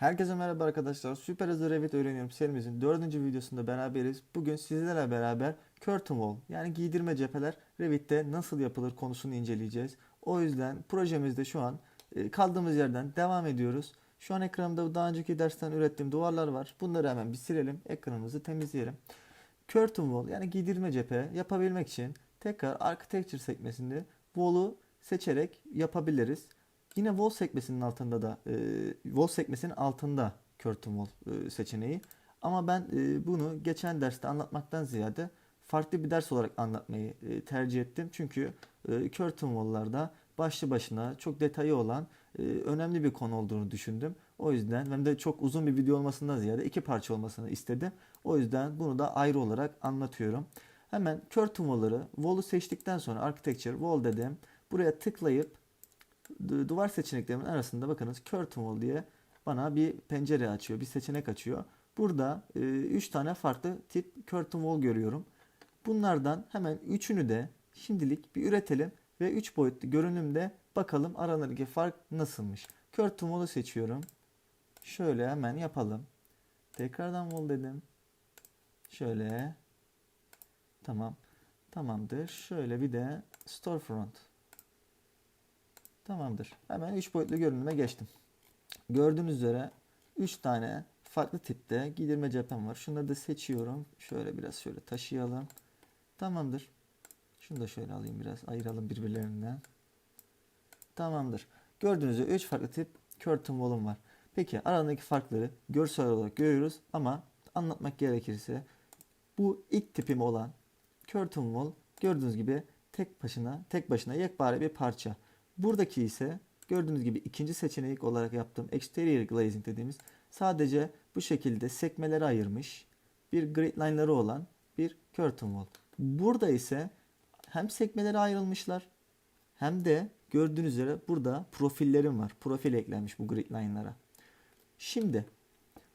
Herkese merhaba arkadaşlar. Süper Hızlı Revit Öğreniyorum serimizin dördüncü videosunda beraberiz. Bugün sizlerle beraber curtain wall yani giydirme cepheler Revit'te nasıl yapılır konusunu inceleyeceğiz. O yüzden projemizde şu an e, kaldığımız yerden devam ediyoruz. Şu an ekranımda daha önceki dersten ürettiğim duvarlar var. Bunları hemen bir silelim. Ekranımızı temizleyelim. Curtain wall yani giydirme cephe yapabilmek için tekrar architecture sekmesinde wall'u seçerek yapabiliriz. Yine wall sekmesinin altında da e, wall sekmesinin altında curtain wall e, seçeneği. Ama ben e, bunu geçen derste anlatmaktan ziyade farklı bir ders olarak anlatmayı e, tercih ettim. Çünkü e, curtain wall'larda başlı başına çok detayı olan e, önemli bir konu olduğunu düşündüm. O yüzden hem de çok uzun bir video olmasından ziyade iki parça olmasını istedim. O yüzden bunu da ayrı olarak anlatıyorum. Hemen curtain wall'ları wall'u seçtikten sonra architecture wall dedim. Buraya tıklayıp duvar seçeneklerimin arasında bakınız curtain diye bana bir pencere açıyor, bir seçenek açıyor. Burada 3 tane farklı tip curtain wall görüyorum. Bunlardan hemen üçünü de şimdilik bir üretelim ve 3 boyutlu görünümde bakalım aralarındaki fark nasılmış. Curtain wall'u seçiyorum. Şöyle hemen yapalım. Tekrardan wall dedim. Şöyle. Tamam. Tamamdır. Şöyle bir de storefront. Tamamdır. Hemen 3 boyutlu görünüme geçtim. Gördüğünüz üzere 3 tane farklı tipte giydirme cephem var. Şunları da seçiyorum. Şöyle biraz şöyle taşıyalım. Tamamdır. Şunu da şöyle alayım biraz ayıralım birbirlerinden. Tamamdır. Gördüğünüz üzere 3 farklı tip curtain wall'um var. Peki aralarındaki farkları görsel olarak görüyoruz ama anlatmak gerekirse bu ilk tipim olan curtain wall gördüğünüz gibi tek başına tek başına yekpare bir parça. Buradaki ise gördüğünüz gibi ikinci seçenek olarak yaptığım exterior glazing dediğimiz sadece bu şekilde sekmelere ayırmış bir grid line'ları olan bir curtain wall. Burada ise hem sekmelere ayrılmışlar hem de gördüğünüz üzere burada profillerim var. Profil eklenmiş bu grid line'lara. Şimdi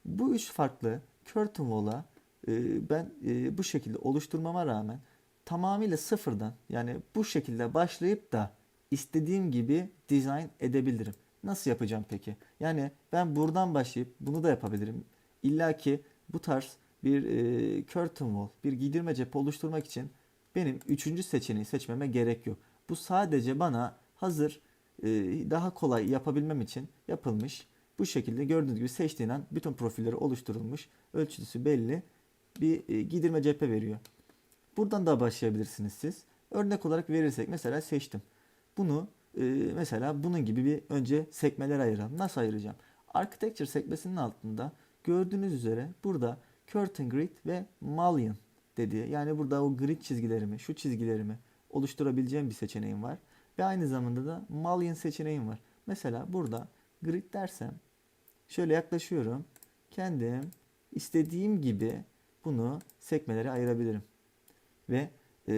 bu üç farklı curtain wall'a e, ben e, bu şekilde oluşturmama rağmen tamamıyla sıfırdan yani bu şekilde başlayıp da istediğim gibi dizayn edebilirim. Nasıl yapacağım peki? Yani ben buradan başlayıp bunu da yapabilirim. İlla ki bu tarz bir e, curtain wall, bir giydirme cephe oluşturmak için benim üçüncü seçeneği seçmeme gerek yok. Bu sadece bana hazır e, daha kolay yapabilmem için yapılmış. Bu şekilde gördüğünüz gibi seçtiğin an bütün profilleri oluşturulmuş. Ölçüsü belli bir e, giydirme cephe veriyor. Buradan da başlayabilirsiniz siz. Örnek olarak verirsek mesela seçtim. Bunu e, mesela bunun gibi bir önce sekmeler ayıralım. Nasıl ayıracağım? Architecture sekmesinin altında gördüğünüz üzere burada curtain grid ve mullion dediği yani burada o grid çizgilerimi, şu çizgilerimi oluşturabileceğim bir seçeneğim var. Ve aynı zamanda da mullion seçeneğim var. Mesela burada grid dersem şöyle yaklaşıyorum. Kendim istediğim gibi bunu sekmelere ayırabilirim. Ve e,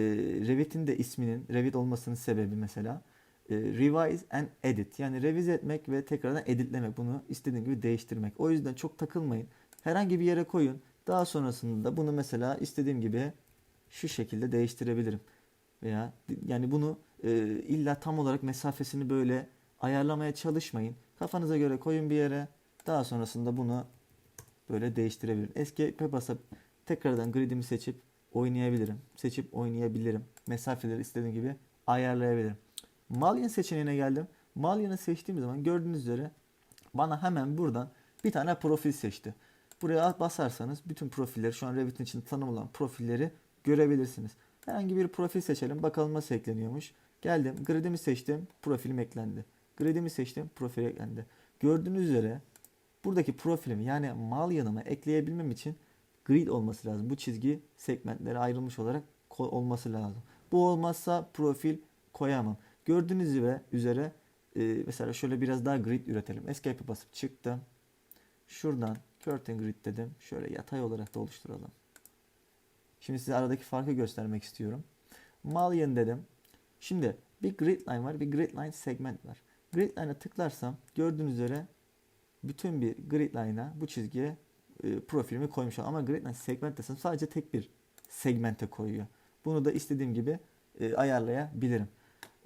Revit'in de isminin Revit olmasının sebebi mesela e, revise and edit. Yani revize etmek ve tekrardan editlemek. Bunu istediğin gibi değiştirmek. O yüzden çok takılmayın. Herhangi bir yere koyun. Daha sonrasında bunu mesela istediğim gibi şu şekilde değiştirebilirim. Veya yani bunu e, illa tam olarak mesafesini böyle ayarlamaya çalışmayın. Kafanıza göre koyun bir yere. Daha sonrasında bunu böyle değiştirebilirim. Escape'e basıp tekrardan gridimi seçip oynayabilirim. Seçip oynayabilirim. Mesafeleri istediğim gibi ayarlayabilirim. Mullion seçeneğine geldim. Mullion'ı seçtiğim zaman gördüğünüz üzere bana hemen buradan bir tane profil seçti. Buraya basarsanız bütün profilleri şu an Revit'in için tanımlanan profilleri görebilirsiniz. Herhangi bir profil seçelim. Bakalım nasıl ekleniyormuş. Geldim. Gridimi seçtim. Profilim eklendi. Gridimi seçtim. Profil eklendi. Gördüğünüz üzere buradaki profilimi yani Mullion'ımı ekleyebilmem için grid olması lazım. Bu çizgi segmentlere ayrılmış olarak olması lazım. Bu olmazsa profil koyamam. Gördüğünüz üzere, üzere e, mesela şöyle biraz daha grid üretelim. Escape'e basıp çıktım. Şuradan curtain grid dedim. Şöyle yatay olarak da oluşturalım. Şimdi size aradaki farkı göstermek istiyorum. Mullion dedim. Şimdi bir grid line var, bir grid line segment var. Grid line'a tıklarsam gördüğünüz üzere bütün bir grid line'a bu çizgiye e, profilimi koymuş ama line segment desem sadece tek bir segmente koyuyor. Bunu da istediğim gibi e, ayarlayabilirim.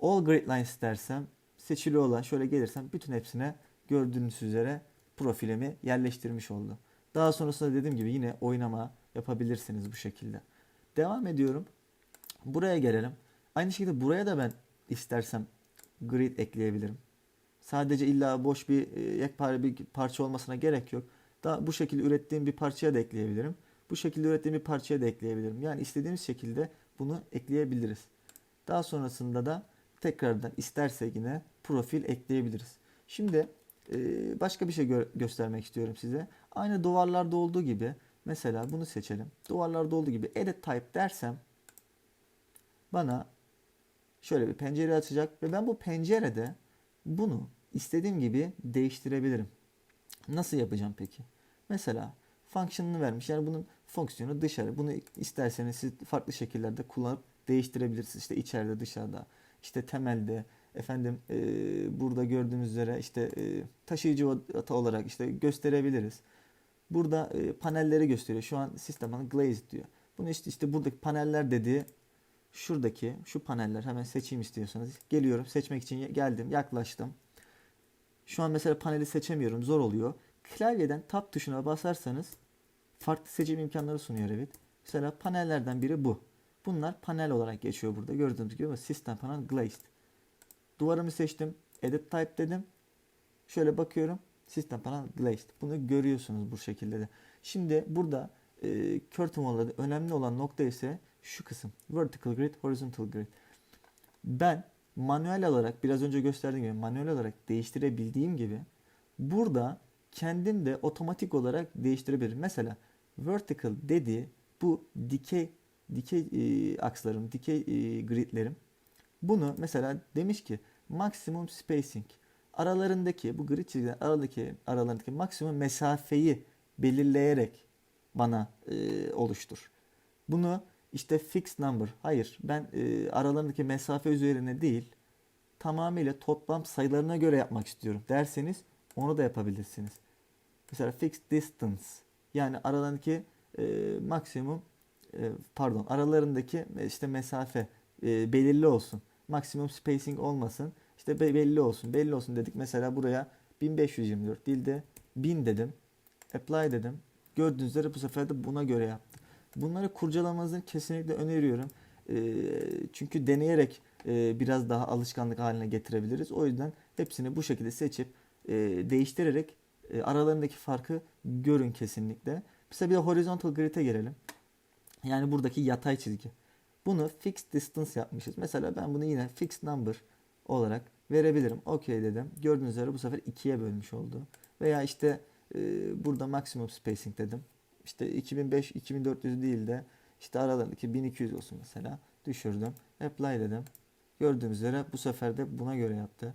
All grid lines dersem seçili olan şöyle gelirsem bütün hepsine gördüğünüz üzere profilimi yerleştirmiş oldu. Daha sonrasında dediğim gibi yine oynama yapabilirsiniz bu şekilde. Devam ediyorum. Buraya gelelim. Aynı şekilde buraya da ben istersem grid ekleyebilirim. Sadece illa boş bir e, yekpare bir parça olmasına gerek yok. Daha bu şekilde ürettiğim bir parçaya da ekleyebilirim. Bu şekilde ürettiğim bir parçaya da ekleyebilirim. Yani istediğimiz şekilde bunu ekleyebiliriz. Daha sonrasında da tekrardan istersek yine profil ekleyebiliriz. Şimdi e, başka bir şey gö- göstermek istiyorum size. Aynı duvarlarda olduğu gibi mesela bunu seçelim. Duvarlarda olduğu gibi edit type dersem bana şöyle bir pencere açacak ve ben bu pencerede bunu istediğim gibi değiştirebilirim. Nasıl yapacağım peki? Mesela function'ını vermiş. Yani bunun fonksiyonu dışarı. Bunu isterseniz siz farklı şekillerde kullanıp değiştirebilirsiniz. İşte içeride, dışarıda, işte temelde, efendim e, burada gördüğünüz üzere işte e, taşıyıcı ata olarak işte gösterebiliriz. Burada e, panelleri gösteriyor. Şu an sistem bana glazed diyor. Bunu işte işte buradaki paneller dediği şuradaki şu paneller hemen seçeyim istiyorsanız. Geliyorum seçmek için geldim yaklaştım. Şu an mesela paneli seçemiyorum zor oluyor. Klavyeden tab tuşuna basarsanız farklı seçim imkanları sunuyor Revit. Mesela panellerden biri bu. Bunlar panel olarak geçiyor burada. Gördüğünüz gibi System Panel Glazed. Duvarımı seçtim. Edit Type dedim. Şöyle bakıyorum. System Panel Glazed. Bunu görüyorsunuz bu şekilde de. Şimdi burada e, curtain wall'da önemli olan nokta ise şu kısım. Vertical Grid, Horizontal Grid. Ben manuel olarak biraz önce gösterdiğim gibi manuel olarak değiştirebildiğim gibi burada kendim de otomatik olarak değiştirebilirim. Mesela vertical dediği bu dikey dikey e, akslarım, dikey e, gridlerim. Bunu mesela demiş ki maksimum spacing aralarındaki bu grid çizgiler aralarındaki aralarındaki maksimum mesafeyi belirleyerek bana e, oluştur. Bunu işte fixed number. Hayır, ben e, aralarındaki mesafe üzerine değil, tamamıyla toplam sayılarına göre yapmak istiyorum derseniz onu da yapabilirsiniz. Mesela fixed distance yani aralarındaki e, maksimum e, pardon aralarındaki e, işte mesafe e, belirli olsun. Maksimum spacing olmasın. İşte be- belli olsun. Belli olsun dedik. Mesela buraya 1524 değil de 1000 dedim. Apply dedim. Gördüğünüz üzere bu sefer de buna göre yaptım. Bunları kurcalamanızı kesinlikle öneriyorum. E, çünkü deneyerek e, biraz daha alışkanlık haline getirebiliriz. O yüzden hepsini bu şekilde seçip e, değiştirerek e, aralarındaki farkı görün kesinlikle. Mesela bir de horizontal grid'e gelelim. Yani buradaki yatay çizgi. Bunu fixed distance yapmışız. Mesela ben bunu yine fixed number olarak verebilirim. OK dedim. Gördüğünüz üzere bu sefer 2'ye bölmüş oldu. Veya işte e, burada maximum spacing dedim. İşte 2005 2400 değil de işte aralarındaki 1200 olsun mesela. Düşürdüm. Apply dedim. Gördüğünüz üzere bu sefer de buna göre yaptı.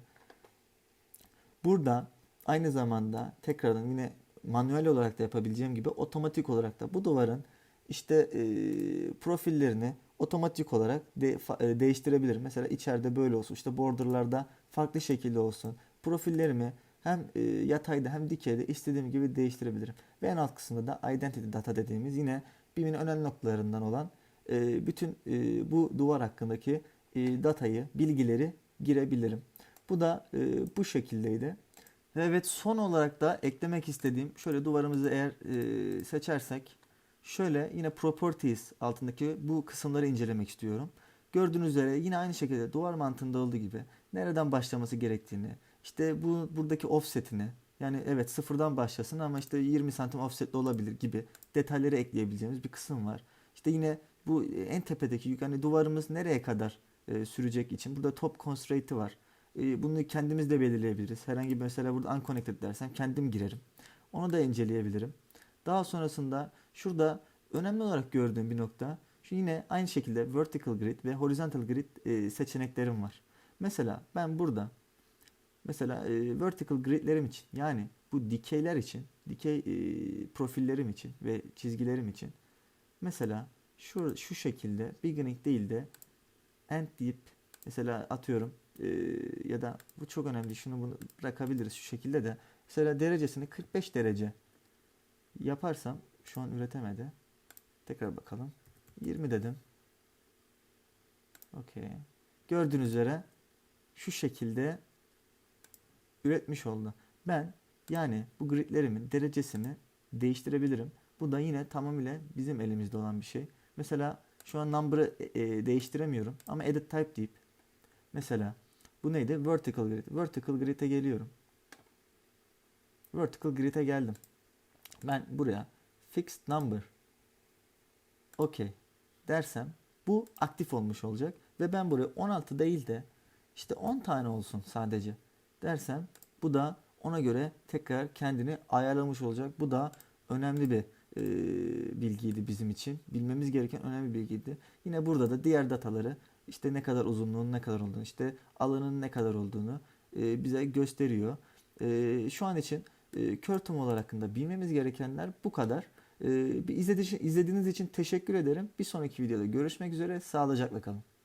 Burada aynı zamanda tekrardan yine manuel olarak da yapabileceğim gibi otomatik olarak da bu duvarın işte e, profillerini otomatik olarak de, e, değiştirebilirim. Mesela içeride böyle olsun. işte borderlarda farklı şekilde olsun. Profillerimi hem e, yatayda hem dikeyde istediğim gibi değiştirebilirim. Ve en alt kısımda da identity data dediğimiz yine BIM'in önemli noktalarından olan e, bütün e, bu duvar hakkındaki datayı, bilgileri girebilirim. Bu da bu şekildeydi. Ve Evet son olarak da eklemek istediğim şöyle duvarımızı eğer seçersek şöyle yine properties altındaki bu kısımları incelemek istiyorum. Gördüğünüz üzere yine aynı şekilde duvar mantığında olduğu gibi nereden başlaması gerektiğini işte bu buradaki offsetini yani evet sıfırdan başlasın ama işte 20 santim offsetli olabilir gibi detayları ekleyebileceğimiz bir kısım var. İşte yine bu en tepedeki yük hani duvarımız nereye kadar e, sürecek için burada top constraint'i var. E, bunu kendimiz de belirleyebiliriz. Herhangi bir mesela burada unconnected dersem kendim girerim. Onu da inceleyebilirim. Daha sonrasında şurada önemli olarak gördüğüm bir nokta şu yine aynı şekilde vertical grid ve horizontal grid e, seçeneklerim var. Mesela ben burada mesela e, vertical gridlerim için yani bu dikeyler için, dikey e, profillerim için ve çizgilerim için mesela şu şu şekilde beginning değil de end deyip mesela atıyorum e, ya da bu çok önemli şunu bunu bırakabiliriz şu şekilde de mesela derecesini 45 derece yaparsam şu an üretemedi. Tekrar bakalım. 20 dedim. Okey. Gördüğünüz üzere şu şekilde üretmiş oldu. Ben Yani bu gridlerimin derecesini değiştirebilirim. Bu da yine tamamıyla bizim elimizde olan bir şey. Mesela şu an number'ı e, e, değiştiremiyorum ama edit type deyip mesela bu neydi? Vertical grid. Vertical grid'e geliyorum. Vertical grid'e geldim. Ben buraya fixed number okey dersem bu aktif olmuş olacak ve ben buraya 16 değil de işte 10 tane olsun sadece dersem bu da ona göre tekrar kendini ayarlamış olacak. Bu da önemli bir e, bilgiydi bizim için. Bilmemiz gereken önemli bir bilgiydi. Yine burada da diğer dataları işte ne kadar uzunluğun ne kadar olduğunu, işte alanın ne kadar olduğunu e, bize gösteriyor. E, şu an için e, kör tumolar hakkında bilmemiz gerekenler bu kadar. E, izlediğiniz için teşekkür ederim. Bir sonraki videoda görüşmek üzere. Sağlıcakla kalın.